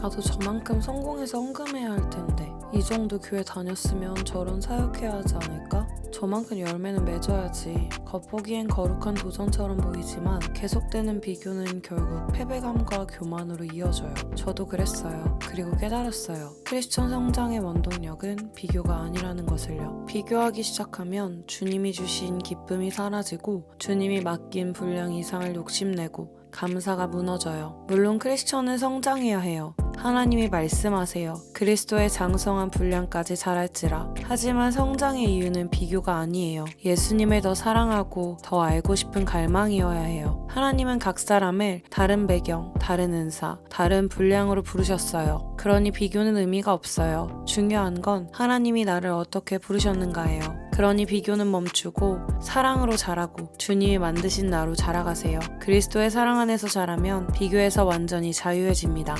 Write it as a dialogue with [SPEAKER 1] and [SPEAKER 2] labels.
[SPEAKER 1] 나도 저만큼 성공해서 헌금해야 할 텐데 이 정도 교회 다녔으면 저런 사역해야 하지 않을까? 저만큼 열매는 맺어야지 겉보기엔 거룩한 도전처럼 보이지만 계속되는 비교는 결국 패배감과 교만으로 이어져요. 저도 그랬어요. 그리고 깨달았어요. 크리스천 성장의 원동력은 비교가 아니라는 것을요. 비교하기 시작하면 주님이 주신 기쁨이 사라지고 주님이 맡긴 분량 이상을 욕심내고 감사가 무너져요. 물론 크리스천은 성장해야 해요. 하나님이 말씀하세요. 그리스도의 장성한 분량까지 자랄지라. 하지만 성장의 이유는 비교 가 아니에요. 예수님을 더 사랑하고 더 알고 싶은 갈망이어야 해요. 하나님은 각 사람을 다른 배경, 다른 은사, 다른 분량으로 부르셨어요. 그러니 비교는 의미가 없어요. 중요한 건 하나님이 나를 어떻게 부르셨는가예요. 그러니 비교는 멈추고 사랑으로 자라고 주님이 만드신 나로 자라가세요. 그리스도의 사랑 안에서 자라면 비교에서 완전히 자유해집니다.